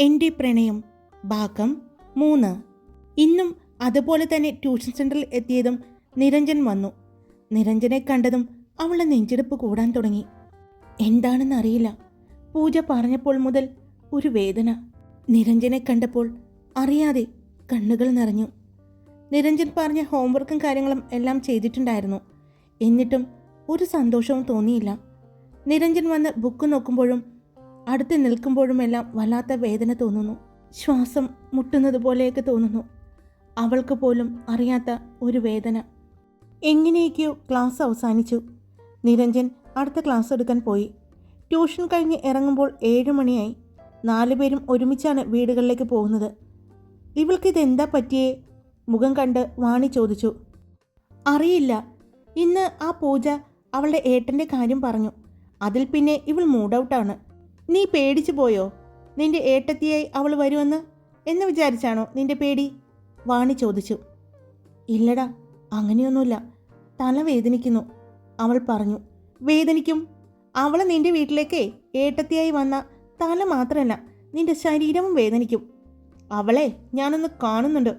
എന്റെ പ്രണയം. ഭാഗം മൂന്ന്. ഇന്നും അതുപോലെ തന്നെ ട്യൂഷൻ സെന്ററിൽ എത്തിയതും നിരഞ്ജൻ വന്നു. നിരഞ്ജനെ കണ്ടതും അവളുടെ നെഞ്ചെടുപ്പ് കൂടാൻ തുടങ്ങി. എന്താണെന്നറിയില്ല. പൂജ പറഞ്ഞപ്പോൾ മുതൽ ഒരു വേദന. നിരഞ്ജനെ കണ്ടപ്പോൾ അറിയാതെ കണ്ണുകൾ നിറഞ്ഞു. നിരഞ്ജൻ പറഞ്ഞ ഹോംവർക്കും കാര്യങ്ങളും എല്ലാം ചെയ്തിട്ടുണ്ടായിരുന്നു. എന്നിട്ടും ഒരു സന്തോഷവും തോന്നിയില്ല. നിരഞ്ജൻ വന്ന് ബുക്ക് നോക്കുമ്പോഴും അടുത്ത് നിൽക്കുമ്പോഴുമെല്ലാം വല്ലാത്ത വേദന തോന്നുന്നു. ശ്വാസം മുട്ടുന്നത് പോലെയൊക്കെ തോന്നുന്നു. അവൾക്ക് പോലും അറിയാത്ത ഒരു വേദന. എങ്ങനെയൊക്കെയോ ക്ലാസ് അവസാനിച്ചു. നിരഞ്ജൻ അടുത്ത ക്ലാസ് എടുക്കാൻ പോയി. ട്യൂഷൻ കഴിഞ്ഞ് ഇറങ്ങുമ്പോൾ ഏഴ് മണിയായി. നാലുപേരും ഒരുമിച്ചാണ് വീടുകളിലേക്ക് പോകുന്നത്. ഇവൾക്ക് ഇതെന്താ പറ്റിയേ? മുഖം കണ്ട് വാണി ചോദിച്ചു. അറിയില്ല. ഇന്ന് ആ പൂജ അവളുടെ ഏട്ടന്റെ കാര്യം പറഞ്ഞു. അതിൽ പിന്നെ ഇവൾ മൂഡ് ഔട്ടാണ്. നീ പേടിച്ചു പോയോ? നിന്റെ ഏട്ടത്തിയായി അവൾ വരുമെന്ന്? എന്ന് വിചാരിച്ചാണോ നിന്റെ പേടി? വാണി ചോദിച്ചു. ഇല്ലടാ അങ്ങനെയൊന്നുമില്ല. തല വേദനിക്കുന്നു. അവൾ പറഞ്ഞു. വേദനിക്കും. അവൾ നിന്റെ വീട്ടിലേക്ക് ഏട്ടത്തിയായി വന്ന തല മാത്രമല്ല നിന്റെ ശരീരവും വേദനിക്കും. അവളെ ഞാനൊന്ന് കാണുന്നുണ്ട്.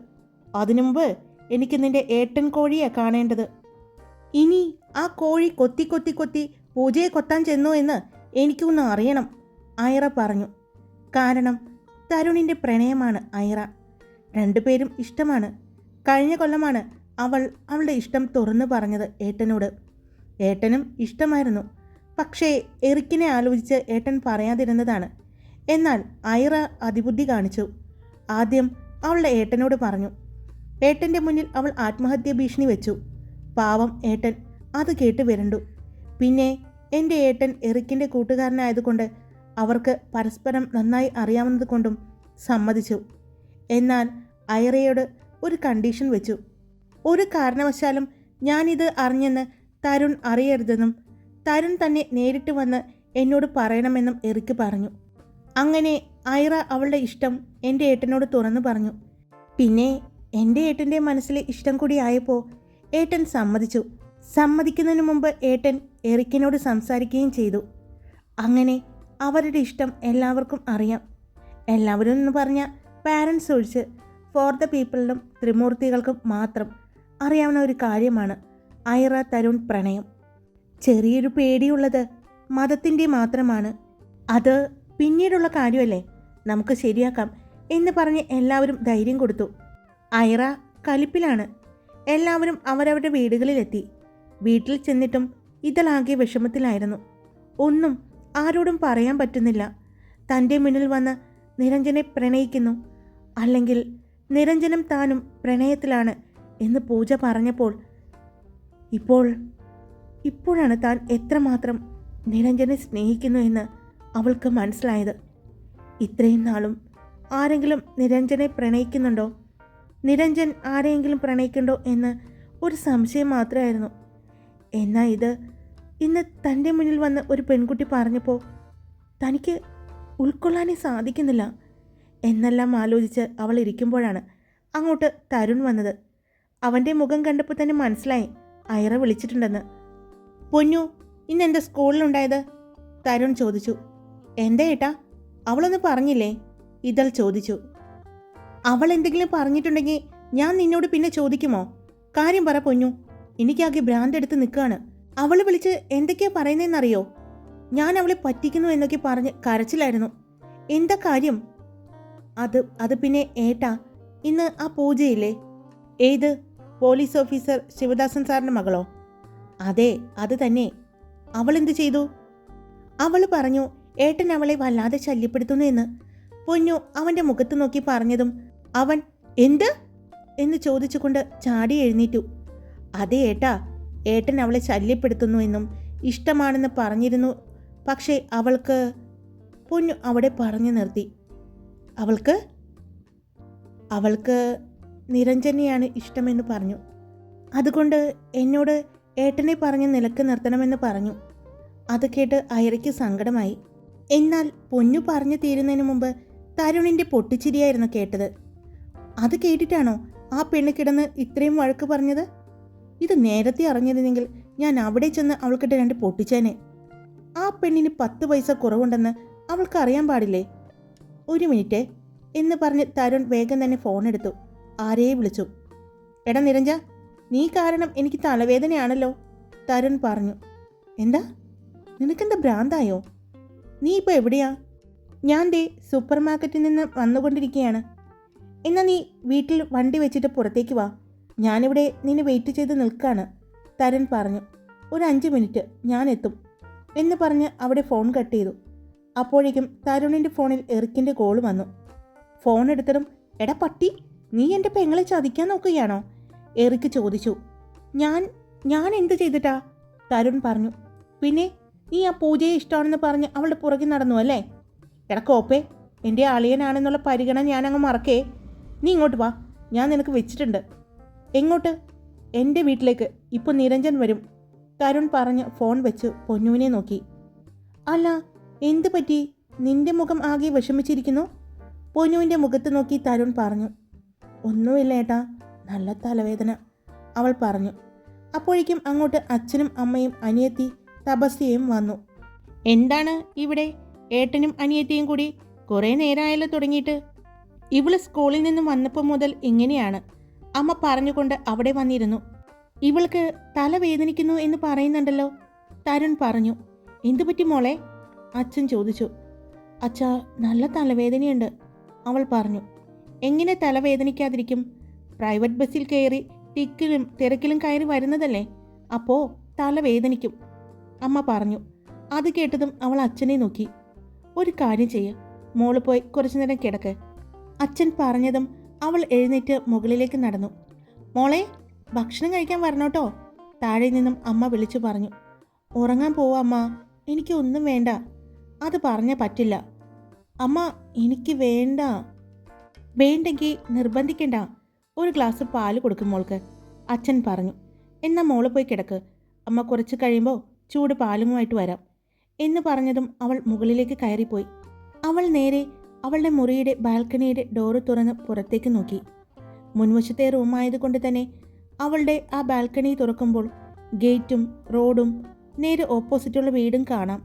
അതിനു മുമ്പ് എനിക്ക് നിന്റെ ഏട്ടൻ കോഴിയെ കാണേണ്ടത്. ഇനി ആ കോഴി കൊത്തി കൊത്തി കൊത്തി പൂജയെ കൊത്താൻ ചെന്നു എന്ന് എനിക്കൊന്ന് അറിയണം. ഐറ പറഞ്ഞു. കാരണം തരുണിന്റെ പ്രണയമാണ് ഐറ. രണ്ടുപേരും ഇഷ്ടമാണ്. കഴിഞ്ഞ കൊല്ലമാണ് അവൾ അവളുടെ ഇഷ്ടം തുറന്നു പറഞ്ഞത് ഏട്ടനോട്. ഏട്ടനും ഇഷ്ടമായിരുന്നു. പക്ഷേ എറിക്കിനെ ആലോചിച്ച് ഏട്ടൻ പറയാതിരുന്നതാണ്. എന്നാൽ ഐറ അതിബുദ്ധി കാണിച്ചു. ആദ്യം അവളുടെ ഏട്ടനോട് പറഞ്ഞു. ഏട്ടന്റെ മുന്നിൽ അവൾ ആത്മഹത്യ ഭീഷണി വെച്ചു. പാവം ഏട്ടൻ അത് കേട്ട് വരണ്ടു. പിന്നെ എന്റെ ഏട്ടൻ എറിക്കിന്റെ കൂട്ടുകാരനായതുകൊണ്ട് അവർക്ക് പരസ്പരം നന്നായി അറിയാവുന്നത് കൊണ്ടും സമ്മതിച്ചു. എന്നാൽ ഐറയോട് ഒരു കണ്ടീഷൻ വെച്ചു. ഒരു കാരണവശാലും ഞാനിത് അറിഞ്ഞെന്ന് തരുൺ അറിയരുതെന്നും തരുൺ തന്നെ നേരിട്ട് വന്ന് എന്നോട് പറയണമെന്നും എറിക്ക് പറഞ്ഞു. അങ്ങനെ ഐറ അവളുടെ ഇഷ്ടം എന്റെ ഏട്ടനോട് തുറന്നു പറഞ്ഞു. പിന്നെ എന്റെ ഏട്ടന്റെ മനസ്സിലെ ഇഷ്ടം കൂടി ആയപ്പോൾ ഏട്ടൻ സമ്മതിച്ചു. സമ്മതിക്കുന്നതിന് മുമ്പ് ഏട്ടൻ എറിക്കിനോട് സംസാരിക്കുകയും ചെയ്തു. അങ്ങനെ അവരുടെ ഇഷ്ടം എല്ലാവർക്കും അറിയാം. എല്ലാവരും എന്ന് പറഞ്ഞാൽ പാരൻസ് ഒഴിച്ച് ഫോർ ദ പീപ്പിളിനും ത്രിമൂർത്തികൾക്കും മാത്രം അറിയാവുന്ന ഒരു കാര്യമാണ് ഐറ തരുൺ പ്രണയം. ചെറിയൊരു പേടിയുള്ളത് മതത്തിന്റെ മാത്രമാണ്. അത് പിന്നീടുള്ള കാര്യമല്ലേ? നമുക്ക് ശരിയാക്കാം എന്ന് പറഞ്ഞ് എല്ലാവരും ധൈര്യം കൊടുത്തു. ഐറ കലിപ്പിലാണ്. എല്ലാവരും അവരവരുടെ വീടുകളിലെത്തി. വീട്ടിൽ ചെന്നിട്ടും ഇതളാകെ വിഷമത്തിലായിരുന്നു. ഒന്നും ആരോടും പറയാൻ പറ്റുന്നില്ല. തന്റെ മുന്നിൽ വന്ന് നിരഞ്ജനെ പ്രണയിക്കുന്നു. അല്ലെങ്കിൽ നിരഞ്ജനം താനും പ്രണയത്തിലാണ് എന്ന് പൂജ പറഞ്ഞപ്പോൾ ഇപ്പോൾ ഇപ്പോഴാണ് താൻ എത്രമാത്രം നിരഞ്ജനെ സ്നേഹിക്കുന്നു എന്ന് അവൾക്ക് മനസ്സിലായത്. ഇത്രയും നാളും ആരെങ്കിലും നിരഞ്ജനെ പ്രണയിക്കുന്നുണ്ടോ? നിരഞ്ജൻ ആരെയെങ്കിലും പ്രണയിക്കണ്ടോ എന്ന് ഒരു സംശയം മാത്രമായിരുന്നു. എന്നാൽ ഇത് ഇന്ന് തന്റെ മുന്നിൽ വന്ന് ഒരു പെൺകുട്ടി പറഞ്ഞപ്പോൾ തനിക്ക് ഉൾക്കൊള്ളാനേ സാധിക്കുന്നില്ല. എന്നെല്ലാം ആലോചിച്ച് അവൾ ഇരിക്കുമ്പോഴാണ് അങ്ങോട്ട് തരുൺ വന്നത്. അവന്റെ മുഖം കണ്ടപ്പോൾ തന്നെ മനസ്സിലായി. അയറ വിളിച്ചിട്ടുണ്ടെന്ന്. പൊന്നു ഇന്ന് എന്റെ സ്കൂളിലുണ്ടായത്? തരുൺ ചോദിച്ചു. എന്താ ഏട്ടാ? അവളൊന്ന് പറഞ്ഞില്ലേ? ഇതൾ ചോദിച്ചു. അവൾ എന്തെങ്കിലും പറഞ്ഞിട്ടുണ്ടെങ്കിൽ ഞാൻ നിന്നോട് പിന്നെ ചോദിക്കുമോ? കാര്യം പറ പൊന്നു. എനിക്കാകെ ഭ്രാന്തെടുത്ത് നിൽക്കുകയാണ്. അവൾ വിളിച്ച് എന്തൊക്കെയാ പറയുന്നതെന്നറിയോ ഞാൻ അവളെ പറ്റിക്കുന്നു എന്നൊക്കെ പറഞ്ഞ് കരച്ചിലായിരുന്നു. എന്താ കാര്യം? അത് അത് പിന്നെ ഏട്ടാ ഇന്ന് ആ പൂജയില്ലേ? ഏത്? പോലീസ് ഓഫീസർ ശിവദാസൻ സാറിന്റെ മകളോ? അതെ അത് തന്നെ. അവൾ എന്ത് ചെയ്തു? അവൾ പറഞ്ഞു ഏട്ടൻ അവളെ വല്ലാതെ ശല്യപ്പെടുത്തുന്നു എന്ന്. പൊന്നു അവന്റെ മുഖത്ത് നോക്കി പറഞ്ഞതും അവൻ എന്ത്? എന്ന് ചോദിച്ചുകൊണ്ട് ചാടി എഴുന്നേറ്റു. അതെ ഏട്ടാ ഏട്ടൻ അവളെ ശല്യപ്പെടുത്തുന്നു എന്നും ഇഷ്ടമാണെന്ന് പറഞ്ഞിരുന്നു. പക്ഷേ അവൾക്ക് പൊന്നു അവിടെ പറഞ്ഞു നിർത്തി. അവൾക്ക്? അവൾക്ക് നിരഞ്ജനെയാണ് ഇഷ്ടമെന്ന് പറഞ്ഞു. അതുകൊണ്ട് എന്നോട് ഏട്ടനെ പറഞ്ഞ് നിലയ്ക്ക് നിർത്തണമെന്ന് പറഞ്ഞു. അത് കേട്ട് അയറയ്ക്ക് സങ്കടമായി. എന്നാൽ പൊന്നു പറഞ്ഞു തീരുന്നതിന് മുമ്പ് തരുണിന്റെ പൊട്ടിച്ചിരിയായിരുന്നു കേട്ടത്. അത് കേട്ടിട്ടാണോ ആ പെണ്ണ് കിടന്ന് ഇത്രയും വഴക്ക് പറഞ്ഞത്? ഇത് നേരത്തെ അറിഞ്ഞിരുന്നെങ്കിൽ ഞാൻ അവിടെ ചെന്ന് അവൾക്കിട്ട് രണ്ട് പൊട്ടിച്ചേനെ. ആ പെണ്ണിന് പത്ത് പൈസ കുറവുണ്ടെന്ന് അവൾക്ക് അറിയാൻ പാടില്ലേ? ഒരു മിനിറ്റ് എന്ന് പറഞ്ഞ് തരുൺ വേഗം തന്നെ ഫോൺ എടുത്തു. ആരെയെ വിളിച്ചു? എടാ നിരഞ്ജ നീ കാരണം എനിക്ക് തലവേദനയാണല്ലോ. തരുൺ പറഞ്ഞു. എന്താ? നിനക്കെന്താ ഭ്രാന്തായോ? നീ ഇപ്പോൾ എവിടെയാ? ഞാൻ ദേ സൂപ്പർ മാർക്കറ്റിൽ നിന്ന് വന്നുകൊണ്ടിരിക്കുകയാണ്. എന്നാൽ നീ വീട്ടിൽ വണ്ടി വെച്ചിട്ട് പുറത്തേക്ക് വാ. ഞാനിവിടെ നിന്നെ വെയിറ്റ് ചെയ്ത് നിൽക്കാണ് തരൻ പറഞ്ഞു. ഒരു അഞ്ച് മിനിറ്റ് ഞാൻ എത്തും എന്ന് പറഞ്ഞ് അവിടെ ഫോൺ കട്ട് ചെയ്തു. അപ്പോഴേക്കും തരുണിന്റെ ഫോണിൽ എറിക്കിന്റെ കോൾ വന്നു. ഫോൺ എടുത്തതും എടാ പട്ടി നീ എന്റെ പെങ്ങളെ ചതിക്കാൻ നോക്കുകയാണോ? എറിക്ക് ചോദിച്ചു. ഞാൻ ഞാൻ എന്ത് ചെയ്തിട്ടാ? തരുൺ പറഞ്ഞു. പിന്നെ നീ ആ പൂജയെ ഇഷ്ടമാണെന്ന് പറഞ്ഞ് അവളുടെ പുറകിൽ നടന്നു അല്ലേ? എടാ കോപ്പേ എന്റെ അളിയനാണെന്നുള്ള പരിഗണന ഞാനങ്ങ് മറക്കേ. നീ ഇങ്ങോട്ട് വാ ഞാൻ നിനക്ക് വെച്ചിട്ടുണ്ട്. എങ്ങോട്ട്? എന്റെ വീട്ടിലേക്ക്. ഇപ്പോൾ നിരഞ്ജൻ വരും. തരുൺ പറഞ്ഞ് ഫോൺ വെച്ച് പൊന്നുവിനെ നോക്കി. അല്ല എന്ത് പറ്റി? നിന്റെ മുഖം ആകെ വിഷമിച്ചിരിക്കുന്നു? പൊന്നുവിന്റെ മുഖത്ത് നോക്കി തരുൺ പറഞ്ഞു. ഒന്നുമില്ല ഏട്ടാ നല്ല തലവേദന. അവൾ പറഞ്ഞു. അപ്പോഴേക്കും അങ്ങോട്ട് അച്ഛനും അമ്മയും അനിയത്തി തപസ്യയും വന്നു. എന്താണ് ഇവിടെ? ഏട്ടനും അനിയത്തിയും കൂടി കുറേ നേരമായല്ലോ തുടങ്ങിയിട്ട്. ഇവൾ സ്കൂളിൽ നിന്നും വന്നപ്പോൾ മുതൽ ഇങ്ങനെയാണ്. അമ്മ പറഞ്ഞുകൊണ്ട് അവിടെ വന്നിരുന്നു. ഇവൾക്ക് തല വേദനിക്കുന്നു എന്ന് പറയുന്നുണ്ടല്ലോ. തരുൺ പറഞ്ഞു എന്തു പറ്റി മോളെ? അച്ഛൻ ചോദിച്ചു അച്ഛ നല്ല തലവേദനയുണ്ട്. അവൾ പറഞ്ഞു എങ്ങനെ തലവേദനിക്കാതിരിക്കും പ്രൈവറ്റ് ബസ്സിൽ കയറി തിക്കിലും തിരക്കിലും കയറി വരുന്നതല്ലേ അപ്പോ തലവേദനിക്കും അമ്മ പറഞ്ഞു അത് കേട്ടതും അവൾ അച്ഛനെ നോക്കി. ഒരു കാര്യം ചെയ്യ മോൾ പോയി കുറച്ചു നേരം കിടക്ക്. അച്ഛൻ പറഞ്ഞതും അവൾ എഴുന്നേറ്റ് മുകളിലേക്ക് നടന്നു. മോളെ ഭക്ഷണം കഴിക്കാൻ വരണോട്ടോ? താഴെ നിന്നും അമ്മ വിളിച്ചു പറഞ്ഞു. ഉറങ്ങാൻ പോവാ അമ്മ. എനിക്ക് ഒന്നും വേണ്ട. അത് പറഞ്ഞ പറ്റില്ല. അമ്മ എനിക്ക് വേണ്ട. വേണ്ടെങ്കിൽ നിർബന്ധിക്കണ്ട. ഒരു ഗ്ലാസ് പാൽ കൊടുക്കും മോൾക്ക് അച്ഛൻ പറഞ്ഞു. എന്നാൽ മോൾ പോയി കിടക്ക്. അമ്മ കുറച്ച് കഴിയുമ്പോൾ ചൂട് പാലുമായിട്ട് വരാം. എന്ന് പറഞ്ഞതും അവൾ മുകളിലേക്ക് കയറിപ്പോയി. അവൾ നേരെ അവളുടെ മുറിയുടെ ബാൽക്കണിയുടെ ഡോറ് തുറന്ന് പുറത്തേക്ക് നോക്കി. മുൻവശത്തെ റൂമായതുകൊണ്ട് തന്നെ അവളുടെ ആ ബാൽക്കണി തുറക്കുമ്പോൾ ഗേറ്റും റോഡും നേരെ ഓപ്പോസിറ്റുള്ള വീടും കാണാം.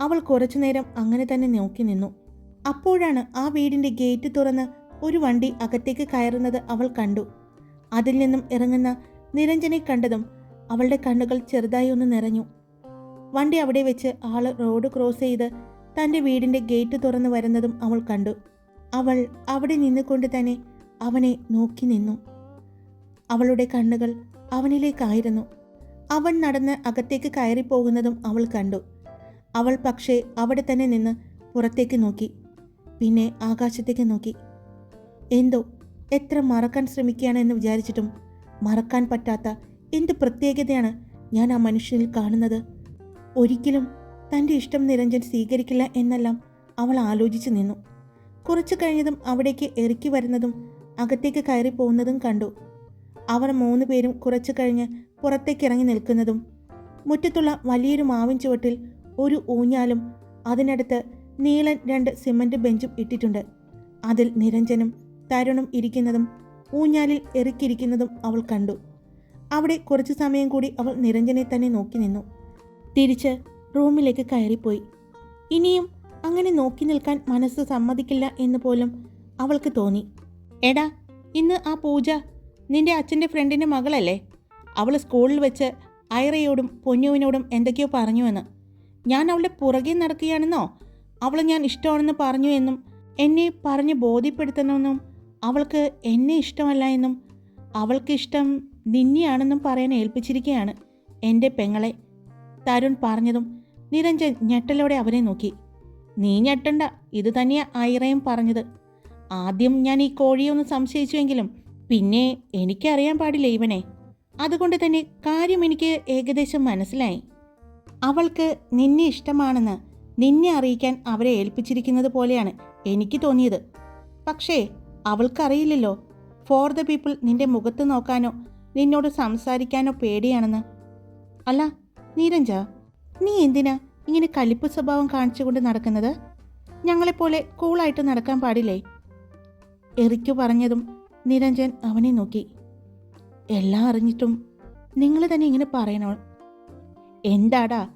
അവൾ കുറച്ചു നേരം അങ്ങനെ തന്നെ നോക്കി നിന്നു. അപ്പോഴാണ് ആ വീടിന്റെ ഗേറ്റ് തുറന്ന് ഒരു വണ്ടി അകത്തേക്ക് കയറുന്നത് അവൾ കണ്ടു. അതിൽ നിന്നും ഇറങ്ങുന്ന നിരഞ്ജനെ കണ്ടതും അവളുടെ കണ്ണുകൾ ചെറുതായി ഒന്ന് നിറഞ്ഞു. വണ്ടി അവിടെ വെച്ച് ആൾ റോഡ് ക്രോസ് ചെയ്ത് തന്റെ വീടിന്റെ ഗേറ്റ് തുറന്നു വരുന്നതും അവൾ കണ്ടു. അവൾ അവിടെ നിന്നുകൊണ്ട് തന്നെ അവനെ നോക്കി നിന്നു. അവളുടെ കണ്ണുകൾ അവനിലേക്കായിരുന്നു. അവൻ നടന്ന് അകത്തേക്ക് കയറിപ്പോകുന്നതും അവൾ കണ്ടു. അവൾ പക്ഷേ അവിടെ തന്നെ നിന്ന് പുറത്തേക്ക് നോക്കി. പിന്നെ ആകാശത്തേക്ക് നോക്കി. എന്തോ? എത്ര മറക്കാൻ ശ്രമിക്കുകയാണെന്ന് വിചാരിച്ചിട്ടും മറക്കാൻ പറ്റാത്ത എന്ത് പ്രത്യേകതയാണ് ഞാൻ ആ മനുഷ്യനിൽ കാണുന്നത്? ഒരിക്കലും തന്റെ ഇഷ്ടം നിരഞ്ജൻ സ്വീകരിക്കില്ല എന്നെല്ലാം അവൾ ആലോചിച്ചു നിന്നു. കുറച്ചു കഴിഞ്ഞതും അവിടേക്ക് ഇറക്കി വരുന്നതും അകത്തേക്ക് കയറി പോകുന്നതും കണ്ടു. അവർ മൂന്ന് പേരും കുറച്ചു കഴിഞ്ഞ് പുറത്തേക്ക് ഇറങ്ങി നിൽക്കുന്നതും മുറ്റത്തുള്ള വലിയൊരു മാവിൻ ചുവട്ടിൽ ഒരു ഊഞ്ഞാലും അതിനടുത്ത് നീളൻ രണ്ട് സിമന്റ് ബെഞ്ചും ഇട്ടിട്ടുണ്ട്. അതിൽ നിരഞ്ജനും തരുണും ഇരിക്കുന്നതും ഊഞ്ഞാലിൽ എറിക്കിരിക്കുന്നതും അവൾ കണ്ടു. അവിടെ കുറച്ചു സമയം കൂടി അവൾ നിരഞ്ജനെ തന്നെ നോക്കി നിന്നു. തിരിച്ച് റൂമിലേക്ക് കയറിപ്പോയി. ഇനിയും അങ്ങനെ നോക്കി നിൽക്കാൻ മനസ്സ് സമ്മതിക്കില്ല എന്ന് പോലും അവൾക്ക് തോന്നി. എടാ ഇന്ന് ആ പൂജ നിന്റെ അച്ഛന്റെ ഫ്രണ്ടിന്റെ മകളല്ലേ? അവൾ സ്കൂളിൽ വെച്ച് ഐറയോടും പൊന്നുവിനോടും എന്തൊക്കെയോ പറഞ്ഞു എന്ന്. ഞാൻ അവളുടെ പുറകെ നടക്കുകയാണെന്നോ അവൾ ഞാൻ ഇഷ്ടമാണെന്ന് പറഞ്ഞു എന്നും എന്നെ പറഞ്ഞ് ബോധ്യപ്പെടുത്തണമെന്നും അവൾക്ക് എന്നെ ഇഷ്ടമല്ല എന്നും അവൾക്ക് ഇഷ്ടം നിന്നെയാണെന്നും പറയാൻ ഏൽപ്പിച്ചിരിക്കുകയാണ് എന്റെ പെങ്ങളെ. തരുൺ പറഞ്ഞതും നിരഞ്ജൻ ഞെട്ടലോടെ അവനെ നോക്കി. നീ ഞെട്ടണ്ട ഇത് തന്നെയാ ഐറയും പറഞ്ഞത്. ആദ്യം ഞാൻ ഈ കോഴിയെ ഒന്ന് സംശയിച്ചുവെങ്കിലും പിന്നെ എനിക്കറിയാൻ പാടില്ല ഇവനെ. അതുകൊണ്ട് തന്നെ കാര്യം എനിക്ക് ഏകദേശം മനസ്സിലായി. അവൾക്ക് നിന്നെ ഇഷ്ടമാണെന്ന് നിന്നെ അറിയിക്കാൻ അവരെ ഏൽപ്പിച്ചിരിക്കുന്നത് പോലെയാണ് എനിക്ക് തോന്നിയത്. പക്ഷേ അവൾക്കറിയില്ലല്ലോ. ഫോർ ദ പീപ്പിൾ നിന്റെ മുഖത്ത് നോക്കാനോ നിന്നോട് സംസാരിക്കാനോ പേടിയാണെന്ന്. അല്ല നീരഞ്ജ നീ എന്തിനാ ഇങ്ങനെ കലിപ്പ് സ്വഭാവം കാണിച്ചുകൊണ്ട് നടക്കുന്നത്? ഞങ്ങളെപ്പോലെ കൂളായിട്ട് നടക്കാൻ പാടില്ലേ? എറിക്കു പറഞ്ഞതും നിരഞ്ജൻ അവനെ നോക്കി. എല്ലാം അറിഞ്ഞിട്ടും നിങ്ങൾ തന്നെ ഇങ്ങനെ പറയണോ? എന്താടാ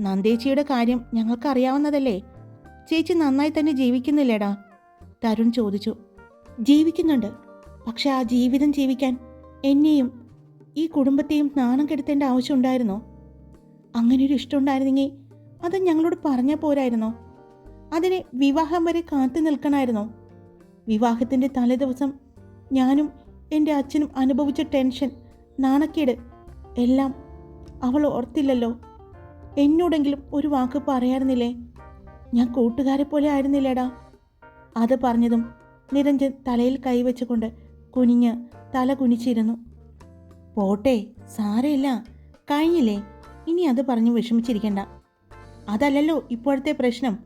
നന്ദേച്ചിയുടെ കാര്യം ഞങ്ങൾക്കറിയാവുന്നതല്ലേ? ചേച്ചി നന്നായി തന്നെ ജീവിക്കുന്നില്ലേടാ? തരുൺ ചോദിച്ചു. ജീവിക്കുന്നുണ്ട് പക്ഷെ ആ ജീവിതം ജീവിക്കാൻ എന്നെയും ഈ കുടുംബത്തെയും നാണം കെടുത്തേണ്ട ആവശ്യമുണ്ടായിരുന്നോ അങ്ങനെ ഒരു ഇഷ്ടമുണ്ടായിരുന്നെങ്കിൽ അത് ഞങ്ങളോട് പറഞ്ഞാൽ പോരായിരുന്നോ? അതിനെ വിവാഹം വരെ കാത്തു നിൽക്കണമായിരുന്നോ വിവാഹത്തിന്റെ തലേദിവസം ഞാനും എന്റെ അച്ഛനും അനുഭവിച്ച ടെൻഷൻ നാണക്കേട് എല്ലാം അവൾ ഓർത്തില്ലല്ലോ. എന്നോടെങ്കിലും ഒരു വാക്ക് പറയാറുന്നില്ലേ? ഞാൻ കൂട്ടുകാരെ പോലെ ആയിരുന്നില്ലേടാ? അത് പറഞ്ഞതും നിരഞ്ജൻ തലയിൽ കൈവച്ചുകൊണ്ട് കുനിഞ്ഞ് തല കുനിച്ചിരുന്നു. പോട്ടെ സാരമില്ല. കഴിഞ്ഞില്ലേ? ഇനി അത് പറഞ്ഞ് വിഷമിച്ചിരിക്കണ്ട. അതല്ലല്ലോ ഇപ്പോഴത്തെ പ്രശ്നം.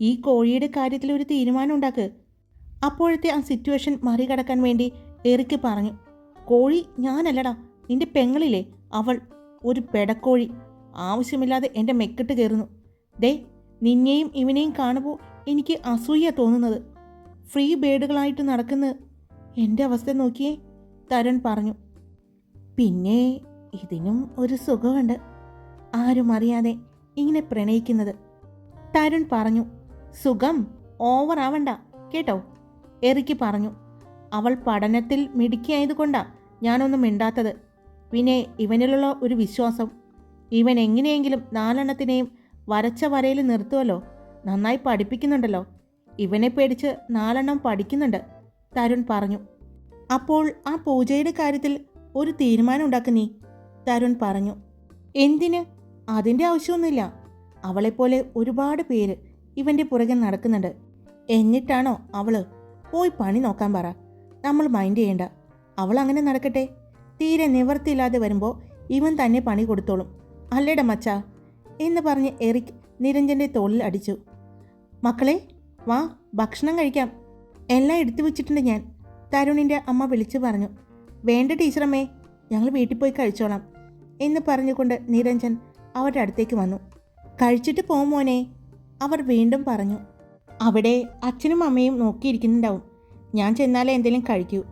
ഈ കോഴിയുടെ കാര്യത്തിൽ ഒരു തീരുമാനം ഉണ്ടാക്ക്. അപ്പോഴത്തെ ആ സിറ്റുവേഷൻ മറികടക്കാൻ വേണ്ടി എറിക്ക് പറഞ്ഞു. കോഴി ഞാനല്ലടാ നിന്റെ പെങ്ങളില്ലേ? അവൾ ഒരു പെടക്കോഴി. ആവശ്യമില്ലാതെ എന്റെ മെക്കിട്ട് കയറുന്നു. ദേ നിന്നെയും ഇവനെയും കാണുമ്പോൾ എനിക്ക് അസൂയ തോന്നുന്നത്. ഫ്രീ ബേഡുകളായിട്ട് നടക്കുന്ന. എന്റെ അവസ്ഥ നോക്കിയേ തരൺ പറഞ്ഞു. പിന്നെ ഇതിനും ഒരു സുഖമുണ്ട് ആരും അറിയാതെ ഇങ്ങനെ പ്രണയിക്കുന്നത്. തരുൺ പറഞ്ഞു സുഖം ഓവർ ആവണ്ട കേട്ടോ? എറിക്ക് പറഞ്ഞു അവൾ പഠനത്തിൽ മിടുക്കിയായതുകൊണ്ടാ ഞാനൊന്നും മിണ്ടാത്തത്. പിന്നെ ഇവനിലുള്ള ഒരു വിശ്വാസം. ഇവൻ എങ്ങനെയെങ്കിലും നാലെണ്ണത്തിനെയും വരച്ച വരയിൽ നിർത്തുമല്ലോ നന്നായി പഠിപ്പിക്കുന്നുണ്ടല്ലോ. ഇവനെ പേടിച്ച് നാലെണ്ണം പഠിക്കുന്നുണ്ട് തരുൺ പറഞ്ഞു. അപ്പോൾ ആ പൂജയുടെ കാര്യത്തിൽ ഒരു തീരുമാനം ഉണ്ടാക്കുന്നീ തരുൺ പറഞ്ഞു. എന്തിന്? അതിന്റെ ആവശ്യമൊന്നുമില്ല. അവളെപ്പോലെ ഒരുപാട് പേര് ഇവന്റെ പുറകെ നടക്കുന്നുണ്ട്. എന്നിട്ടാണോ അവൾ പോയി പണി നോക്കാൻ പറ. നമ്മൾ മൈൻഡ് ചെയ്യേണ്ട. അവൾ അങ്ങനെ നടക്കട്ടെ. തീരെ നിവർത്തിയില്ലാതെ വരുമ്പോൾ ഇവൻ തന്നെ പണി കൊടുത്തോളും. അല്ലേട മച്ചാ? എന്ന് പറഞ്ഞ് എറിക് നിരഞ്ജന്റെ തോളിൽ അടിച്ചു. മക്കളെ വാ ഭക്ഷണം കഴിക്കാം. എല്ലാം എടുത്തു വെച്ചിട്ടുണ്ട് ഞാൻ. തരുണിന്റെ അമ്മ വിളിച്ചു പറഞ്ഞു. വേണ്ട ടീച്ചറമ്മേ ഞങ്ങൾ വീട്ടിൽ പോയി കഴിച്ചോളാം. എന്ന് പറഞ്ഞുകൊണ്ട് നിരഞ്ജൻ അവരുടെ അടുത്തേക്ക് വന്നു. കഴിച്ചിട്ട് പോ അവർ വീണ്ടും പറഞ്ഞു. അവിടെ അച്ഛനും അമ്മയും നോക്കിയിരിക്കുന്നുണ്ടാവും. ഞാൻ ചെന്നാലേ എന്തെങ്കിലും കഴിക്കൂ.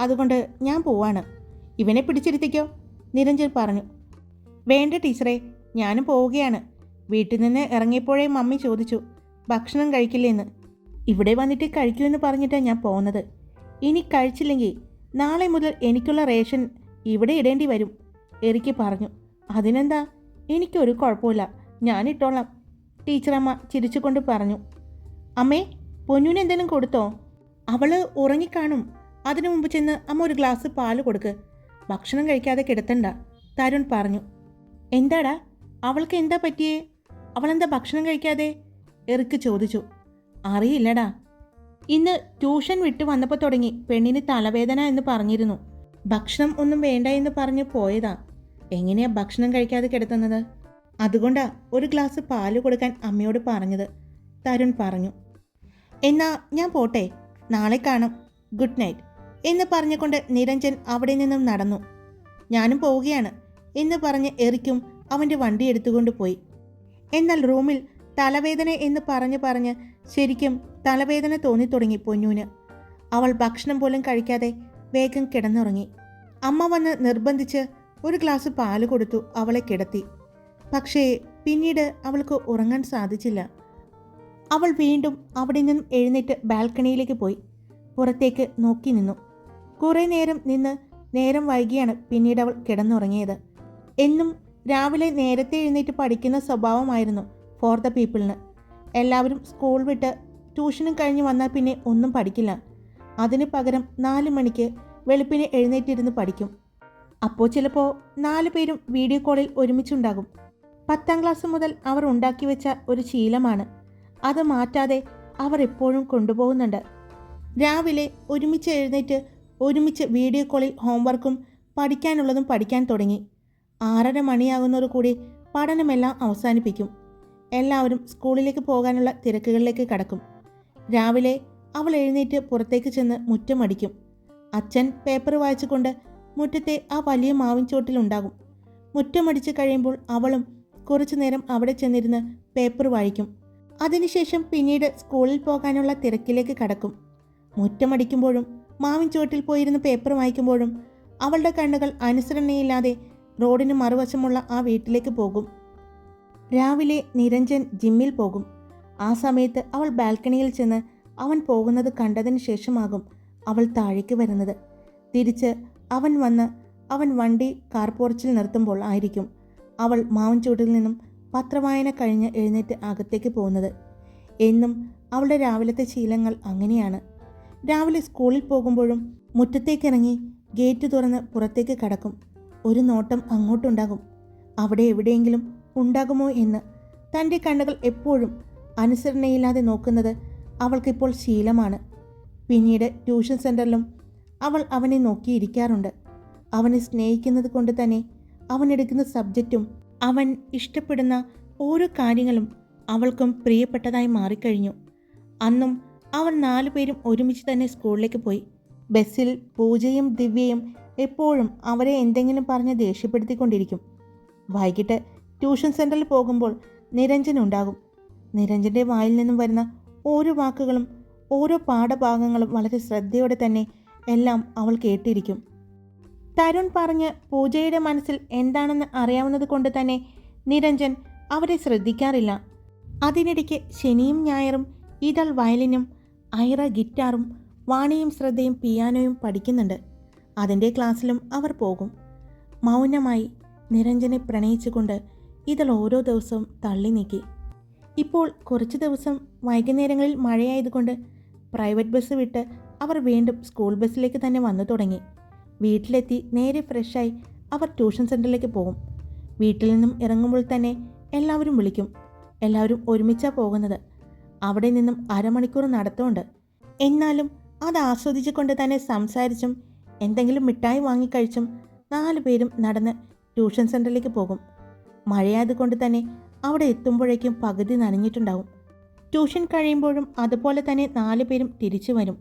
അതുകൊണ്ട് ഞാൻ പോവാണ്. ഇവനെ പിടിച്ചിരുത്തിക്കോ നിരഞ്ജൻ പറഞ്ഞു. വേണ്ട ടീച്ചറെ ഞാനും പോവുകയാണ്. വീട്ടിൽ നിന്ന് ഇറങ്ങിയപ്പോഴേ മമ്മി ചോദിച്ചു ഭക്ഷണം കഴിക്കില്ലേന്ന്? ഇവിടെ വന്നിട്ട് കഴിക്കൂ എന്ന് പറഞ്ഞിട്ടാണ് ഞാൻ പോകുന്നത് ഇനി കഴിച്ചില്ലെങ്കിൽ നാളെ മുതൽ എനിക്കുള്ള റേഷൻ ഇവിടെ ഇടേണ്ടി വരും എറിക്ക് പറഞ്ഞു. അതിനെന്താ? എനിക്കൊരു കുഴപ്പമില്ല. ഞാൻ ഇട്ടോളാം. ടീച്ചറമ്മ ചിരിച്ചുകൊണ്ട് പറഞ്ഞു. അമ്മേ പൊന്നുവിന് എന്തെങ്കിലും കൊടുത്തോ? അവൾ ഉറങ്ങിക്കാണും. അതിനു മുമ്പ് ചെന്ന് അമ്മ ഒരു ഗ്ലാസ് പാൽ കൊടുക്ക്. ഭക്ഷണം കഴിക്കാതെ കിടത്തണ്ട തരുൺ പറഞ്ഞു. എന്താടാ? അവൾക്ക് എന്താ പറ്റിയേ? അവളെന്താ ഭക്ഷണം കഴിക്കാതെ? എറിക്ക് ചോദിച്ചു. അറിയില്ലടാ. ഇന്ന് ട്യൂഷൻ വിട്ട് വന്നപ്പോൾ തുടങ്ങി പെണ്ണിന് തലവേദന എന്ന് പറഞ്ഞിരുന്നു. ഭക്ഷണം ഒന്നും വേണ്ട എന്ന് പറഞ്ഞ് പോയതാ. എങ്ങനെയാ ഭക്ഷണം കഴിക്കാതെ കിടത്തുന്നത്? അതുകൊണ്ടാ ഒരു ഗ്ലാസ് പാൽ കൊടുക്കാൻ അമ്മയോട് പറഞ്ഞത്. തരുൺ പറഞ്ഞു. എന്നാ ഞാൻ പോട്ടെ. നാളെ കാണാം. Good night. എന്ന് പറഞ്ഞുകൊണ്ട് നിരഞ്ജൻ അവിടെ നിന്നും നടന്നു. ഞാനും പോവുകയാണ്. എന്ന് പറഞ്ഞ് എറിക്കും അവന്റെ വണ്ടി എടുത്തുകൊണ്ട് പോയി. എന്നാൽ റൂമിൽ തലവേദന എന്ന് പറഞ്ഞ് പറഞ്ഞ് ശരിക്കും തലവേദന തോന്നിത്തുടങ്ങി പൊന്നൂന്. അവൾ ഭക്ഷണം പോലും കഴിക്കാതെ വേഗം കിടന്നുറങ്ങി. അമ്മ വന്ന് നിർബന്ധിച്ച് ഒരു ഗ്ലാസ് പാൽ കൊടുത്തു അവളെ കിടത്തി. പക്ഷേ പിന്നീട് അവൾക്ക് ഉറങ്ങാൻ സാധിച്ചില്ല. അവൾ വീണ്ടും അവിടെ നിന്നും എഴുന്നേറ്റ് ബാൽക്കണിയിലേക്ക് പോയി. പുറത്തേക്ക് നോക്കി നിന്നു. കുറേ നേരം നിന്ന് നേരം വൈകിയാണ് പിന്നീട് അവൾ കിടന്നുറങ്ങിയത്. എന്നും രാവിലെ നേരത്തെ എഴുന്നേറ്റ് പഠിക്കുന്ന സ്വഭാവമായിരുന്നു ഫോർ ദ പീപ്പിളിന്. എല്ലാവരും സ്കൂൾ വിട്ട് ട്യൂഷനും കഴിഞ്ഞ് വന്നാൽ പിന്നെ ഒന്നും പഠിക്കില്ല. അതിന് പകരം നാല് മണിക്ക് വെളുപ്പിനെ എഴുന്നേറ്റിരുന്ന് പഠിക്കും. അപ്പോൾ ചിലപ്പോൾ നാല് പേരും വീഡിയോ കോളിൽ ഒരുമിച്ചുണ്ടാകും. പത്താം ക്ലാസ് മുതൽ അവർ ഉണ്ടാക്കി വെച്ച ഒരു ശീലമാണ്. അത് മാറ്റാതെ അവർ എപ്പോഴും കൊണ്ടുപോകുന്നുണ്ട്. രാവിലെ ഒരുമിച്ച് എഴുന്നേറ്റ് ഒരുമിച്ച് വീഡിയോ കോളിൽ ഹോംവർക്കും പഠിക്കാനുള്ളതും പഠിക്കാൻ തുടങ്ങി. ആറര മണിയാകുന്നതോടു കൂടി പഠനമെല്ലാം അവസാനിപ്പിക്കും. എല്ലാവരും സ്കൂളിലേക്ക് പോകാനുള്ള തിരക്കുകളിലേക്ക് കടക്കും. രാവിലെ അവൾ എഴുന്നേറ്റ് പുറത്തേക്ക് ചെന്ന് മുറ്റമടിക്കും അച്ഛൻ പേപ്പർ വായിച്ചുകൊണ്ട് മുറ്റത്തെ ആ വലിയ മാവിൻ ചോട്ടിലുണ്ടാകും മുറ്റമടിച്ച് കഴിയുമ്പോൾ അവളും കുറച്ചു നേരം അവിടെ ചെന്നിരുന്ന് പേപ്പർ വായിക്കും. അതിനുശേഷം പിന്നീട് സ്കൂളിൽ പോകാനുള്ള തിരക്കിലേക്ക് കടക്കും. മുറ്റമടിക്കുമ്പോഴും മാവിൻ ചുവട്ടിൽ പോയിരുന്ന് പേപ്പർ വായിക്കുമ്പോഴും അവളുടെ കണ്ണുകൾ അനുസരണയില്ലാതെ റോഡിന് മറുവശമുള്ള ആ വീട്ടിലേക്ക് പോകും. രാവിലെ നിരഞ്ജൻ ജിമ്മിൽ പോകും. ആ സമയത്ത് അവൾ ബാൽക്കണിയിൽ ചെന്ന് അവൻ പോകുന്നത് കണ്ടതിന് ശേഷമാകും അവൾ താഴേക്ക് വരുന്നത്. തിരിച്ച് അവൻ വന്ന് അവൻ വണ്ടി കാർപോർച്ചിൽ നിർത്തുമ്പോൾ ആയിരിക്കും അവൾ മാവൻചൂട്ടിൽ നിന്നും പത്രവായന കഴിഞ്ഞ് എഴുന്നേറ്റ് അകത്തേക്ക് പോകുന്നത്. എന്നും അവളുടെ രാവിലത്തെ ശീലങ്ങൾ അങ്ങനെയാണ്. രാവിലെ സ്കൂളിൽ പോകുമ്പോഴും മുറ്റത്തേക്കിറങ്ങി ഗേറ്റ് തുറന്ന് പുറത്തേക്ക് കടക്കും. ഒരു നോട്ടം അങ്ങോട്ടുണ്ടാകും. അവിടെ എവിടെയെങ്കിലും ഉണ്ടാകുമോ എന്ന് തന്റെ കണ്ണുകൾ എപ്പോഴും അനുസരണയില്ലാതെ നോക്കുന്നത് അവൾക്കിപ്പോൾ ശീലമാണ്. പിന്നീട് ട്യൂഷൻ സെന്ററിലും അവൾ അവനെ നോക്കിയിരിക്കാറുണ്ട് അവനെ സ്നേഹിക്കുന്നത് കൊണ്ട് തന്നെ അവൻ എടുക്കുന്ന സബ്ജക്റ്റും അവൻ ഇഷ്ടപ്പെടുന്ന ഓരോ കാര്യങ്ങളും അവൾക്കും പ്രിയപ്പെട്ടതായി മാറിക്കഴിഞ്ഞു. അന്നും അവർ നാലുപേരും ഒരുമിച്ച് തന്നെ സ്കൂളിലേക്ക് പോയി. ബസ്സിൽ പൂജയും ദിവ്യയും എപ്പോഴും അവരെ എന്തെങ്കിലും പറഞ്ഞ് ദേഷ്യപ്പെടുത്തിക്കൊണ്ടിരിക്കും. വൈകിട്ട് ട്യൂഷൻ സെന്ററിൽ പോകുമ്പോൾ നിരഞ്ജൻ ഉണ്ടാകും. നിരഞ്ജന്റെ വായിൽ നിന്നും വരുന്ന ഓരോ വാക്കുകളും ഓരോ പാഠഭാഗങ്ങളും വളരെ ശ്രദ്ധയോടെ തന്നെ എല്ലാം അവൾ കേട്ടിരിക്കും. തരുൺ പറഞ്ഞ് പൂജയുടെ മനസ്സിൽ എന്താണെന്ന് അറിയാവുന്നത് കൊണ്ട് തന്നെ നിരഞ്ജൻ അവരെ ശ്രദ്ധിക്കാറില്ല. അതിനിടയ്ക്ക് ശനിയും ഞായറും ഇതൾ വയലിനും ഐറ ഗിറ്റാറും വാണിയും ശ്രദ്ധയും പിയാനോയും പഠിക്കുന്നുണ്ട്. അതിന്റെ ക്ലാസ്സിലും അവർ പോകും. മൗനമായി നിരഞ്ജനെ പ്രണയിച്ചുകൊണ്ട് ഇതൾ ഓരോ ദിവസവും തള്ളി നീക്കി ഇപ്പോൾ കുറച്ച് ദിവസം വൈകുന്നേരങ്ങളിൽ മഴയായതുകൊണ്ട് പ്രൈവറ്റ് ബസ് വിട്ട് അവർ വീണ്ടും സ്കൂൾ ബസ്സിലേക്ക് തന്നെ വന്നു തുടങ്ങി. വീട്ടിലെത്തി നേരെ ഫ്രഷായി അവർ ട്യൂഷൻ സെന്ററിലേക്ക് പോകും വീട്ടിൽ നിന്നും ഇറങ്ങുമ്പോൾ തന്നെ എല്ലാവരും വിളിക്കും. എല്ലാവരും ഒരുമിച്ചാണ് പോകുന്നത്. അവിടെ നിന്നും അരമണിക്കൂർ നടത്തമുണ്ട്. എന്നാലും അത് ആസ്വദിച്ചുകൊണ്ട് തന്നെ സംസാരിച്ചും എന്തെങ്കിലും മിഠായി വാങ്ങിക്കഴിച്ചും നാല് പേരും നടന്ന് ട്യൂഷൻ സെന്ററിലേക്ക് പോകും. മഴയായതുകൊണ്ട് തന്നെ അവിടെ എത്തുമ്പോഴേക്കും പകുതി നനഞ്ഞിട്ടുണ്ടാവും. ട്യൂഷൻ കഴിയുമ്പോഴും അതുപോലെ തന്നെ നാല് പേരും തിരിച്ചു വരും.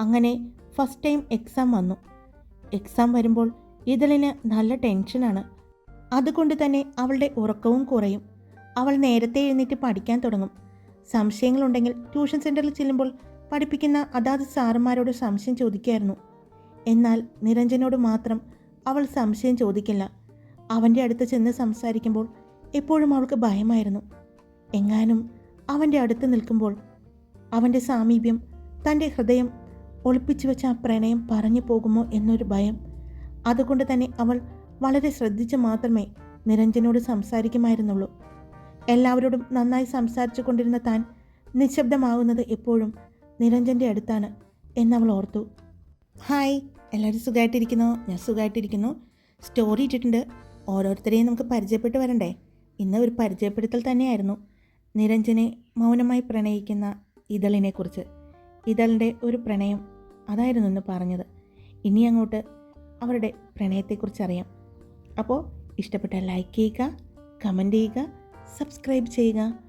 അങ്ങനെ ഫസ്റ്റ് ടൈം എക്സാം വന്നു. എക്സാം വരുമ്പോൾ ഇതളിന് നല്ല ടെൻഷനാണ് അതുകൊണ്ട് തന്നെ അവളുടെ ഉറക്കവും കുറയും. അവൾ നേരത്തെ എഴുന്നേറ്റ് പഠിക്കാൻ തുടങ്ങും. സംശയങ്ങളുണ്ടെങ്കിൽ ട്യൂഷൻ സെന്ററിൽ ചെല്ലുമ്പോൾ പഠിപ്പിക്കുന്ന അതാത് സാറന്മാരോട് സംശയം ചോദിക്കായിരുന്നു. എന്നാൽ നിരഞ്ജനോട് മാത്രം അവൾ സംശയം ചോദിക്കില്ല. അവന്റെ അടുത്ത് ചെന്ന് സംസാരിക്കുമ്പോൾ എപ്പോഴും അവൾക്ക് ഭയമായിരുന്നു. എങ്ങാനും അവന്റെ അടുത്ത് നിൽക്കുമ്പോൾ അവന്റെ സാമീപ്യം തന്റെ ഹൃദയം ഒളിപ്പിച്ചു വെച്ച ആ പ്രണയം പറഞ്ഞു പോകുമോ എന്നൊരു ഭയം. അതുകൊണ്ട് തന്നെ അവൾ വളരെ ശ്രദ്ധിച്ച് മാത്രമേ നിരഞ്ജനോട് സംസാരിക്കുമായിരുന്നുള്ളൂ. എല്ലാവരോടും നന്നായി സംസാരിച്ചു കൊണ്ടിരുന്ന താൻ നിശബ്ദമാകുന്നത് എപ്പോഴും നിരഞ്ജന്റെ അടുത്താണ് എന്നവൾ ഓർത്തു. ഹായ് എല്ലാവരും സുഖമായിട്ടിരിക്കുന്നു ഞാൻ സുഖമായിട്ടിരിക്കുന്നു സ്റ്റോറി ഇട്ടിട്ടുണ്ട്. ഓരോരുത്തരെയും നമുക്ക് പരിചയപ്പെട്ട് വരണ്ടേ? ഇന്ന് ഒരു പരിചയപ്പെടുത്തൽ തന്നെയായിരുന്നു. നിരഞ്ജനെ മൗനമായി പ്രണയിക്കുന്ന ഇതളിനെക്കുറിച്ച്. ഇതളിന്റെ ഒരു പ്രണയം അതായിരുന്നു എന്ന് പറഞ്ഞത്. ഇനി അങ്ങോട്ട് അവരുടെ പ്രണയത്തെക്കുറിച്ച് അറിയാം അപ്പോൾ ഇഷ്ടപ്പെട്ട ലൈക്ക് ചെയ്യുക കമന്റ് ചെയ്യുക സബ്സ്ക്രൈബ് ചെയ്യുക.